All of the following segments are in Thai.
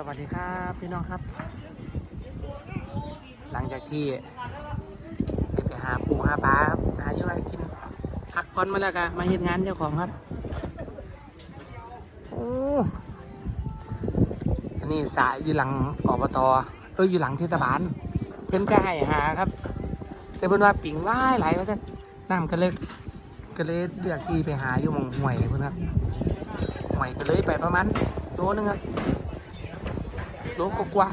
สวัสดีครับพี่น้องครับ หลังจากที่ไปหาปูหาปลาครับหาอยู่ให้กินพักผ่อนมาแล้วกันมาเห็นงานเจ้าของครับโอ้อันนี้สายอยู่หลังอบตเอออยู่หลังเทศบาลเพิ่นก็ให้หาครับ แต่เพิ่นว่าปิ่งหลายหลายว่าท่านน้ำก็เล็กก็เลยเลือกที่ไปหาอยู่มองห่วยเพิ่นครับห่วยก็เลยไปประมาณโลนึงครับ โลกกว่า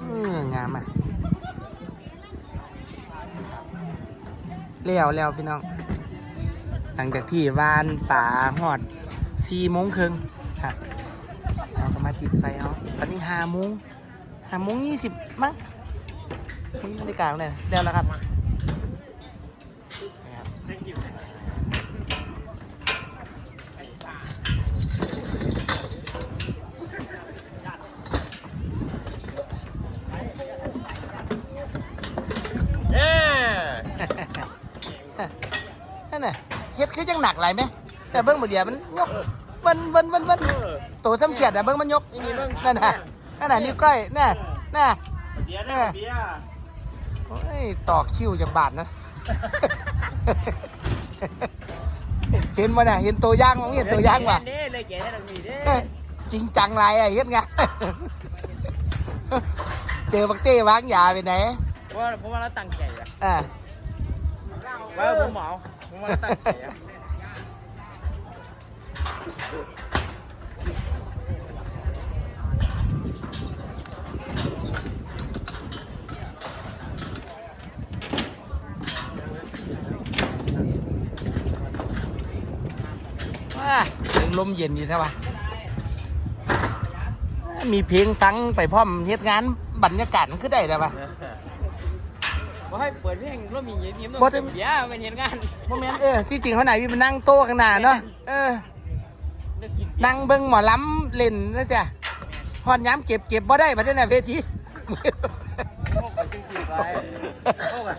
อืมงามอะแล้วแล้วพี่น้อง หลังจากที่วานป่าหอดสี่โมงครึ่งครับเราก็มาติดไฟเอาตอนนี้ห้าโมงห้าโมงยี่สิบมั้งนี่นากาเนี่ยแล้วแล้วครับนั่นน่ะ เฮ็ดคือจังหนักหลายไหมแต่เบิ้งบ่เดียวมันยกเบิ้นเบิ้นเบิ้นเบิ้นตัวซ้ำเฉียดอะเบิ้งมันยกนี่เบิ่งนั่นน่ะนั่นน่ะนิ้วก้อยน่ะน่ะเบียร์นะเบียร์โอ้ยตอกคิ้วจากบาทนะเห็นมาน่ะเห็นตัวย่างมั้งเห็นตัวย่างว่ะเด้เลยแกให้ดังมีเด้เอ้ยจริงจังไรอะเฮ็ดไงเจอบักเต้วางยาไปไหนเพราะว่าเพราะว่าเราตั้งใจอะอ่าว่าผมเหมา ผมว่าตั้งใจอะว่ายังลมเย็นอยู่ใช่ปะมีเพลงฟังไปพร้อมเฮ็ดงานบรรยากาศมันคือได้แล้วปะ ว่าให้เปิดเพลงร่วมมีเย็นยิ้มบ่ต้องถึงเบียร์เป็นเห็นงานโมเมนต์เออที่จริงเขาไหนพี่มันนั่งโต๊ะข้างหน้าเนาะเออ นั่งเบิ่งหมอลำเล่นนั่นจ้ะฮอดย้ำเก็บเก็บบ่ได้บัดนี้น่ะเวทีพวกกันจริงไปพวกอะ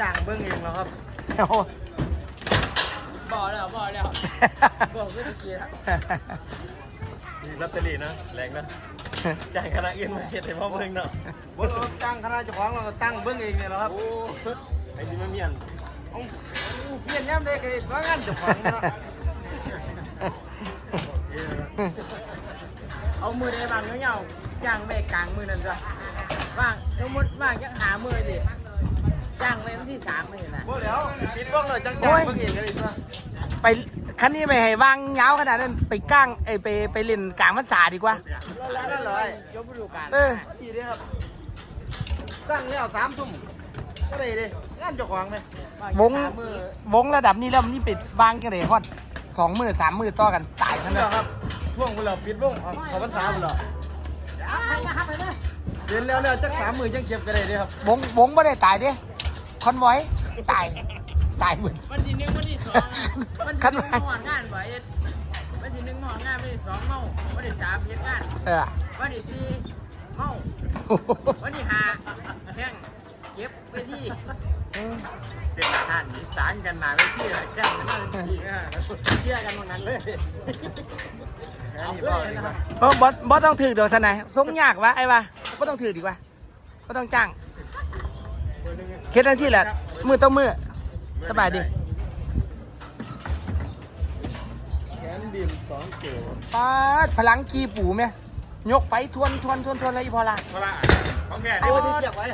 จ้างเบิ้งเองแล้วครับเอาบ่แล้วบ่แล้วบอกไม่ได้เกียร์ มีลอตเตอรี่นะแรงนะจ่ายคณะอื่นมาเฮ็ดให้พ่อเบิ่งเนาะบ่ตั้งคณะเจ้าของเราก็ตั้งเบิ้งเองเนี่ยแหละครับโอ้ไอ้นี่มันเมียนเพี้ยนย่ำเลยก็ได้ว่างานเจ้าของเนาะเอามือได้บางเงี้ยวๆจ้างไปกลางมือนั่นจ้ะว่างสมมติว่างจังหามือดิจ้างไปวันที่สามไม่เห็นนะบ่แล้วปิดบ้องเลยจังจังเบิ่งเองก็ได้ซะไป คันนี้ไม่ให้วางยาวขนาดนั้นไปก้างเอ้ยไปไปเล่นกลางพรรษาดีกว่าแล้วนั่นเลยจบฤดูกาลเออ ดีเด้ครับตั้งแล้วสามทุ่มก็ได้เด้งานเจ้าของเลยวงวงระดับนี้แล้วมันนี่ปิดวางกันเลยฮอดสองมือสามมือต่อกันตายทั้งนี่นั้นครับท่วงเวลาปิดบ้องเอาเขาพรรษาพุ่นเหรอเรียนแล้วแล้วจักสามมื้อจังเก็บก็ได้เด้ครับวงวงไม่ได้ตายเด้คอนไว้ ตาย ตายหมด วันที่หนึ่งวันที่สองวันคัที่นหนึ่งว่ามาหอนงานบ่อยวันที่หนึ่งมาหอนงานวันที่สองเมาวันที่สามเฮ็ดงานเออวันที่สี่เมาวันที่ห้าแข่งเก็บไปที่เป็นทหารอีสานกันมาไม่ที่แข่งกันมาที่เที่ยกันวันนั้นเลยเอาเลยนะครับเพราะบอสบอสต้องถือเดี๋ยวสนายทรงยากวะไอ้วะก็ต้องถือดีกว่าก็ต้องจ้าง เคสนั้นสิแหละมือต้องมือสบายดีแขนบีมสองเกลียวปาดพลังกีปูไหมยกไฟทวนทวนทวนทวนอะไรอีพอละพละของแกไอ้วันที่เทียบไว้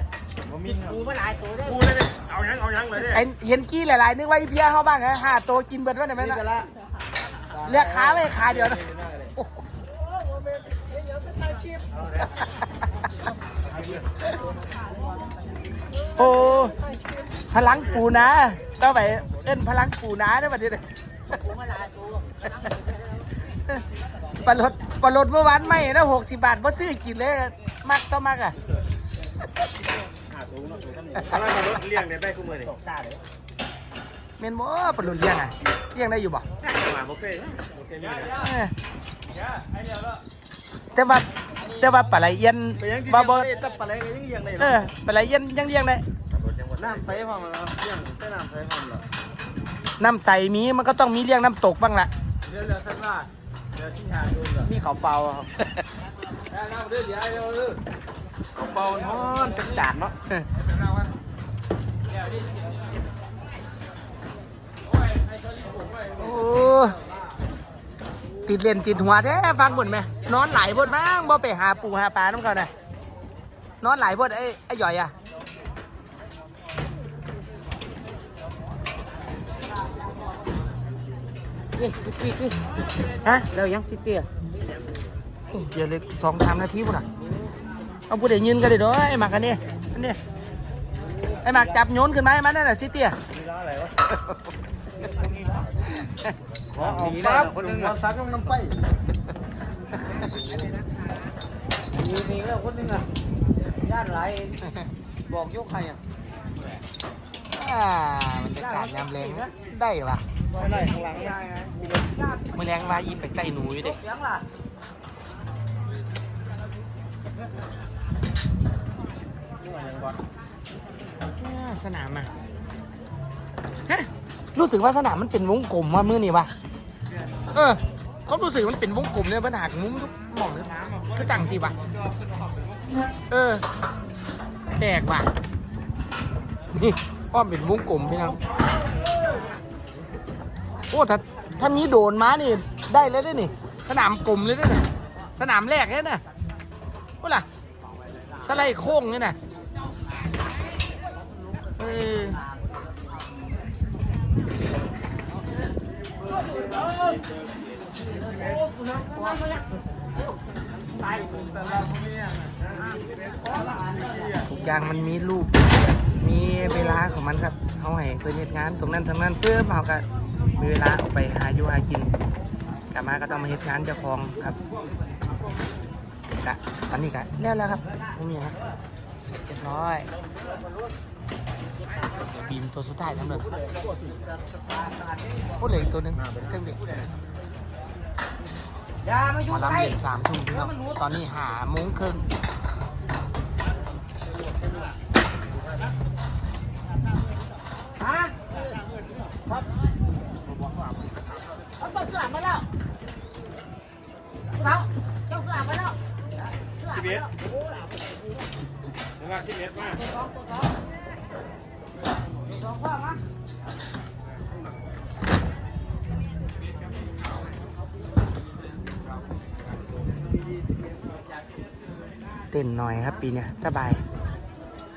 บ่มีครับกูมาหลายตัวได้กูเลยเนี่ยเอายังเอายังเลยเนี่ยไอเห็นกี้หลายๆนึกว่าอีเพียเขาบ้างนะห้าตัวกินเบิดว่าไหนไหมนะนี่ก็ละเลือกขาไม่ขาเดียวนะ โอ้โหโอ้พลังปูนะก็ไปเอิ้นพลังปูนะได้ปะเดี๋ยวนี้กูมาหลายตัวปลาลดปลาลดเมื่อวานไม่นะหกสิบบาทบ่ซื้อกินเลยมักต่อมักอะหาสูงเนาะสูงขั้นนี้ถ้าเรามารถเลี้ยงเนี่ยได้คู่มือนี่ตาเลยเมนบ่ปลาลดเลี้ยงอะเลี้ยงได้อยู่บ่มาบ่เคยบ่เคยมีเลยเออ แต่ว่าแต่ว่าปลาไหลเอียนไปยังที่บ่เลี้ยงบ่ได้แต่ปลาไหลก็ยังเลี้ยงได้เออปลาไหลเอียนยังเลี้ยงได้น้ำใสพร้อมแล้วเลี้ยงใส่น้ำใสพร้อมแล้วน้ำใสมีมันก็ต้องมีเลี้ยงน้ำตกบ้างล่ะเรือเรือสักว่ามีเขาเปล่าครับเขาเบาฮอนจัดจานเนาะโอ้ ติดเล่นติดหัวแท้ฟังบุญไหมนอนไหลายพดมั้งบ่ไปหาปูหาปลาน้ำเขาน่ะนอนไหลายพดไอ้ไอ้หย่อยอะนี่สิบปีกี่ฮะเรายังสิเตียโอ้เดี๋ยวเลยสองสามนาทีพุ่นอะเอาผู้ใดยืนกันเลยเด้อไอ้หมากอันนี้อันนี้ไอ้หมากจับโยนขึ้นมาให้มันนั่นน่ะสิเตี้ย ขอเอาปั๊บคนนึงคอะวามซักน้ำไฟมีมีแล้วคนนึงอะญาติหลายบอกยกใครอะอ่าบรรยากาศยามแรงได้ปะไม่ได้ข้างหลังนะมือแรงว่าอีไปไต่หนูอยู่เด็เสียงล่ะสนามอะ ฮะ รู้สึกว่าสนามมันเป็นวงกลมว่ามือนี่วะ เออเขารู้สึกมันเป็นวงกลมเลยปัญหาของมุมทุกหม่องเลยคือจังสิวะเออแตกว่ะนี่อ้อมเป็นวงกลมพี่น้องโอ้ถ้าถ้ามีโดนม้านี่ได้เลยได้นี่ สนามกลมเลยได้นี่สนามแรกเลยนะว่าล่ะสไลด์โค้งเนี่ยนะเออ ทุกอย่างมันมีรูป มีเวลาของมันครับเขาให้เพื่อนเหตุงาน ตรงนั้นตรงนั้นเพื่อเขาก็มีเวลาออกไปหาอยู่หากินกลับมาก็ต้องมาเหตุงานเจ้าของครับกะตอนนี้กะแล้วแล้วครับผมมีครับ เสร็จเรียบร้อยเดี๋ยวบีมตัวสุดท้ายทั้งหมดโอ้เหลืออีกตัวหนึ่งเครื่องเด็กอย่ามาหมยุ่องลำใกล้เย็นสามทุ่มพี่น้องตอนนี้หาโมงครึ่ง ฮะครับเขาเปิดเครื่องมาแล้วเขาเจ้าเครื่องมาแล้วเครื่องมาแล้ว นะครับสิบ เต้นหน่อยครับปีเนี้ยสบาย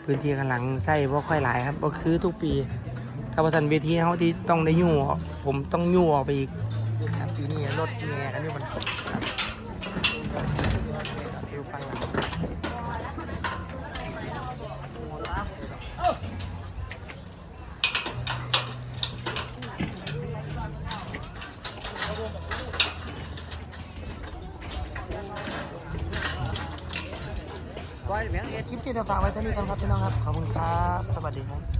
พื้นที่กำลังใส่บ่ค่อยหลายครับก็คือทุกปี ถ้าว่าสันเวทีเขาที่ต้องได้ยู่ผมต้องยู่ออกไปอีกปีนี้รถแง่กันอยู่มันครับดูฟังหลัง คลิปนี้จะฝากไว้เท่านี้กันครับพี่น้องครับ ขอบคุณครับ สวัสดีครับ